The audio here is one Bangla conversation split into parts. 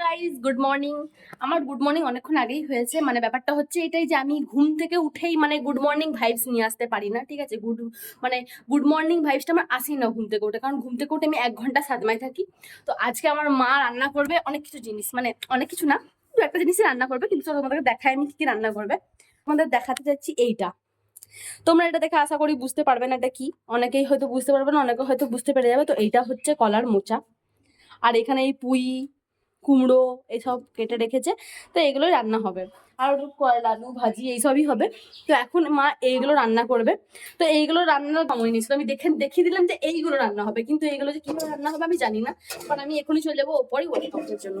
গাইজ গুড মর্নিং আমার গুড মর্নিং অনেকক্ষণ আগেই হয়েছে। মানে ব্যাপারটা হচ্ছে এটাই যে আমি ঘুম থেকে উঠেই মানে গুড মর্নিং ভাইবস নিয়ে আসতে পারি না, ঠিক আছে? গুড মানে গুড মর্নিং ভাইবসটা আমার আসেই না ঘুম থেকে উঠে। কারণ ঘুম থেকে উঠে আমি এক ঘণ্টা সাদমায় থাকি। তো আজকে আমার মা রান্না করবে অনেক কিছু জিনিস। মানে অনেক কিছু না, দু একটা জিনিসই রান্না করবে। কিন্তু তোমাদেরকে দেখাই আমি কি কি রান্না করবে। তোমাদের দেখাতে যাচ্ছি এইটা। তোমরা এটা দেখে আশা করি বুঝতে পারবে না এটা কি। অনেকেই হয়তো বুঝতে পারবে না, অনেকে হয়তো বুঝতে পেরে যাবে। তো এইটা হচ্ছে কলার মোচা। আর এখানে এই পুঁই কুমড়ো এসব কেটে রেখেছে, তো এগুলো রান্না হবে। আর কয়লা, আলু, ভাজি এইসবই হবে। তো এখন মা এইগুলো রান্না করবে। তো এইগুলো রান্নার সময় নিয়েছিল। আমি দেখে, দেখিয়ে দিলাম যে এইগুলো রান্না হবে। কিন্তু এইগুলো যে কীভাবে রান্না হবে আমি জানি না। কারণ আমি এখনই চলে যাব ওপরই ওয়ার্কআউটের জন্য।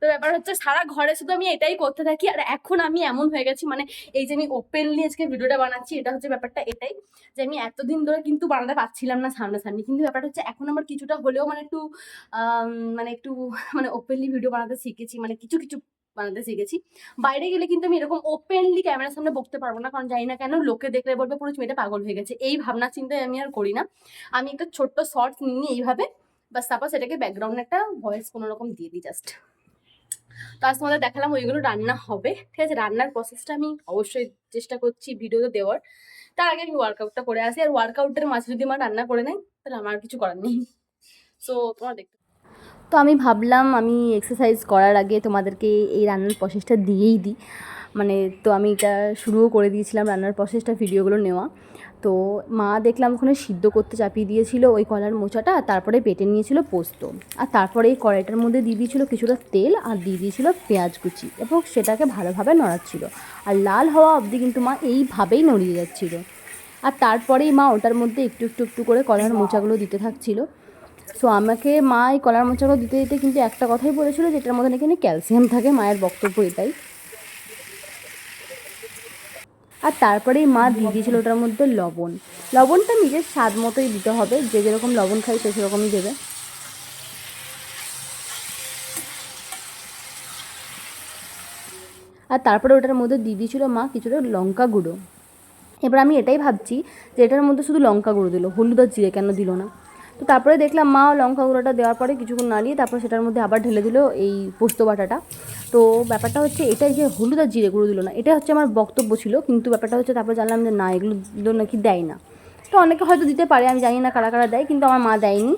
তো ব্যাপার হচ্ছে সারা ঘরে শুধু আমি এটাই করতে থাকি, আর এখন আমি এমন হয়ে গেছি মানে এই যে আমি ওপেনলি আজকে ভিডিওটা বানাচ্ছি, এটা হচ্ছে ব্যাপারটা এটাই যে আমি এতদিন ধরে কিন্তু বানাতে পারছিলাম না সামনাসামনি। কিন্তু ব্যাপারটা হচ্ছে এখন আমার কিছুটা হলেও মানে একটু মানে একটু মানে ওপেনলি ভিডিও বানাতে শিখেছি মানে কিছু কিছু বানাতে শিখেছি। বাইরে গেলে কিন্তু আমি এরকম ওপেনলি ক্যামেরার সামনে বকতে পারব না, কারণ জানি না কেন লোকে দেখলে বলবে, পুরো মেয়েটা পাগল হয়ে গেছে। এই ভাবনা চিন্তায় আমি আর করি না। আমি একটা ছোট্ট শর্টস নিয়ে এইভাবে। বাস, তারপর সেটাকে ব্যাকগ্রাউন্ডে একটা ভয়েস কোনো রকম দিয়ে দিই জাস্ট তো আজ তোমাদের দেখালাম ওইগুলো রান্না হবে, ঠিক আছে? রান্নার প্রসেসটা আমি অবশ্যই চেষ্টা করছি ভিডিওতে দেওয়ার। তার আগে আমি ওয়ার্কআউটটা করে আসি। আর ওয়ার্কআউটের মাঝে যদি আমার রান্না করে নেয়, তাহলে আমার কিছু করার নেই। সো তোমার দেখতে তো আমি ভাবলাম আমি এক্সারসাইজ করার আগে তোমাদেরকে এই রান্নার প্রসেসটা দিয়েই দিই। মানে তো আমি এটা শুরুও করে দিয়েছিলাম রান্নার প্রসেসটা ভিডিওগুলো নেওয়া। তো মা দেখলাম ওখানে সিদ্ধ করতে চাপিয়ে দিয়েছিল ওই কলার মোচাটা, তারপরে পেটে নিয়েছিল পোস্ত। আর তারপরে এই কড়াইটার মধ্যে দিয়ে দিয়েছিল কিছুটা তেল আর দিয়ে দিয়েছিল পেঁয়াজ কুচি এবং সেটাকে ভালোভাবে নড়াচ্ছিল। আর লাল হওয়া অবধি কিন্তু মা এইভাবেই নড়িয়ে যাচ্ছিল। আর তারপরেই মা ওটার মধ্যে একটু একটু একটু করে কলার মোচাগুলো দিতে থাকছিল। সো আমাকে মা এই কলার মোচাগুলো দিতে দিতে কিন্তু একটা কথাই বলেছিল যেটার মধ্যে নাকি ক্যালসিয়াম থাকে, মায়ের বক্তব্য এটাই। আর তারপরেই মা দিয়ে দিয়েছিল ওটার মধ্যে লবণ। লবণটা নিজের স্বাদ মতোই দিতে হবে, যে যেরকম লবণ খাই সে সেরকমই দেবে। আর তারপরে ওটার মধ্যে দিয়ে দিয়েছিল মা কিছুটা লঙ্কা গুঁড়ো। এবার আমি এটাই ভাবছি যে এটার মধ্যে শুধু লঙ্কা গুঁড়ো দিল, হলুদ আর জিরে কেন দিল না? তো তারপরে দেখলাম মা লঙ্কা গুঁড়োটা দেওয়ার পরে কিছুক্ষণ নাড়িয়ে তারপর সেটার মধ্যে আবার ঢেলে দিল এই পোস্ত বাটাটা। তো ব্যাপারটা হচ্ছে এটাই যে হলুদ আর জিরে গুঁড়ো দিল না এটা হচ্ছে আমার বক্তব্য ছিল। কিন্তু ব্যাপারটা হচ্ছে তারপর জানলাম যে না, এগুলো নাকি দেয় না। তো অনেকে হয়তো দিতে পারে, আমি জানি না কারা কারা দেয়, কিন্তু আমার মা দেয়নি।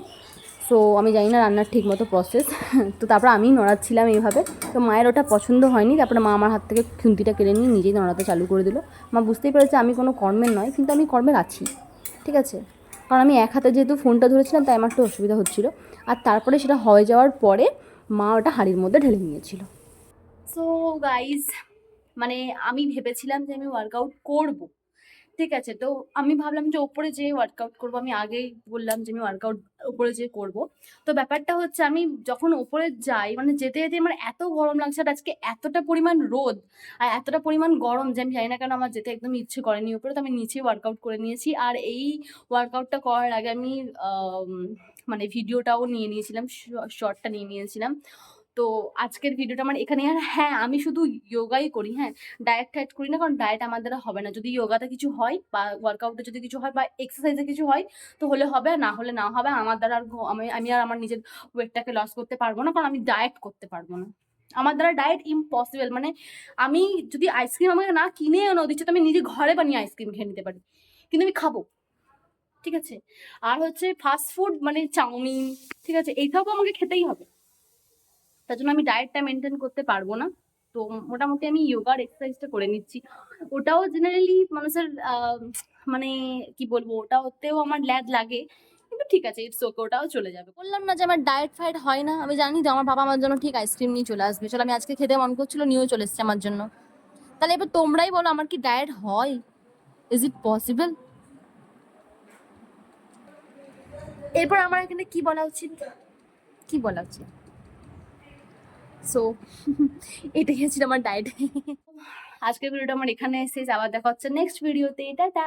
সো আমি জানি না রান্নার ঠিক মতো প্রসেস তো তারপর আমি নড়াচ্ছিলাম এইভাবে। তো মায়ের ওটা পছন্দ হয়নি, তারপরে মা আমার হাত থেকে খুন্তিটা কেড়ে নিয়ে নিজেই নড়াতে চালু করে দিল। মা বুঝতেই পেরেছে আমি কোনো কর্মের নয়, কিন্তু আমি কর্মের আছি। ঠিক আছে? কারণ আমি এক হাতে যেহেতু ফোনটা ধরেছিলাম, তাই আমার একটু অসুবিধা হচ্ছিল। আর তারপরে সেটা হয়ে যাওয়ার পরে মা ওটা হাড়ির মধ্যে ঢেলে নিয়েছিল। সো গাইজ মানে আমি ভেবেছিলাম যে আমি ওয়ার্কআউট করব। ঠিক আছে, তো আমি ভাবলাম যে ওপরে যে ওয়ার্কআউট করব। আমি আগেই বললাম যে আমি ওয়ার্কআউট ওপরে যে করব। তো ব্যাপারটা হচ্ছে আমি যখন ওপরে যাই মানে যেতে যেতে আমার এত গরম লাগছে আর আজকে এতটা পরিমাণ রোদ আর এতটা পরিমাণ গরম যে আমি জানি না কেন আমার যেতে একদম ইচ্ছে করেনি উপরে তো আমি নিচে ওয়ার্কআউট করে নিয়েছি। আর এই ওয়ার্কআউটটা করার আগে আমি মানে ভিডিওটাও নিয়ে নিয়েছিলাম শর্টটা নিয়ে নিয়েছিলাম। তো আজকের ভিডিওটা আমার এখানে আর হ্যাঁ আমি শুধু যোগাই করি হ্যাঁ। ডায়েট টায়েট করি না, কারণ ডায়েট আমার দ্বারা হবে না। যদি যোগাতে কিছু হয় বা ওয়ার্কআউটে যদি কিছু হয় বা এক্সারসাইজে কিছু হয়, তো হলে হবে না হলে না হবে, আমার দ্বারা আর আমি আমি আর আমার নিজের ওয়েটটাকে লস করতে পারব না, কারণ আমি ডায়েট করতে পারব না। আমার দ্বারা ডায়েট ইম্পসিবল মানে আমি যদি আইসক্রিম আমাকে না কিনে এনে দিচ্ছে, তো আমি নিজে ঘরে বানিয়ে আইসক্রিম খেয়ে নিতে পারি। কিন্তু আমি খাব, ঠিক আছে? আর হচ্ছে ফাস্ট ফুড মানে চাউমিন, ঠিক আছে? এইসবও আমাকে খেতেই হবে। তার জন্য আমি ডায়েটটা মেনটেন করতে পারব না। তো মোটামুটি আমি যোগার এক্সারসাইজটা করে নিচ্ছি। ওটাও জেনারেলি মানুষের মানে কি বলব ওটা ওতেও আমার ল্যাদ লাগে। কিন্তু ঠিক আছে ইটস ওকে ওটাও চলে যাবে। বললাম না যে আমার ডায়েট ফাইট হয় না। আমি জানি যে আমার বাবা আমার জন্য ঠিক আইসক্রিম নিয়ে চলে আসবে। চলো, আমি আজকে খেতে মন করছিল, নিয়েও চলে এসছে আমার জন্য। তাহলে এবার তোমরাই বলো, আমার কি ডায়েট হয়? ইজ ইট পসিবল এরপর আমার এখানে কি বলা উচিত? কি বলা উচিত? সো এটাই হচ্ছে আমার ডায়েট আজকের ভিডিওটা আমার এখানে এসে আবার দেখা হচ্ছে নেক্সট ভিডিওতে টাটা!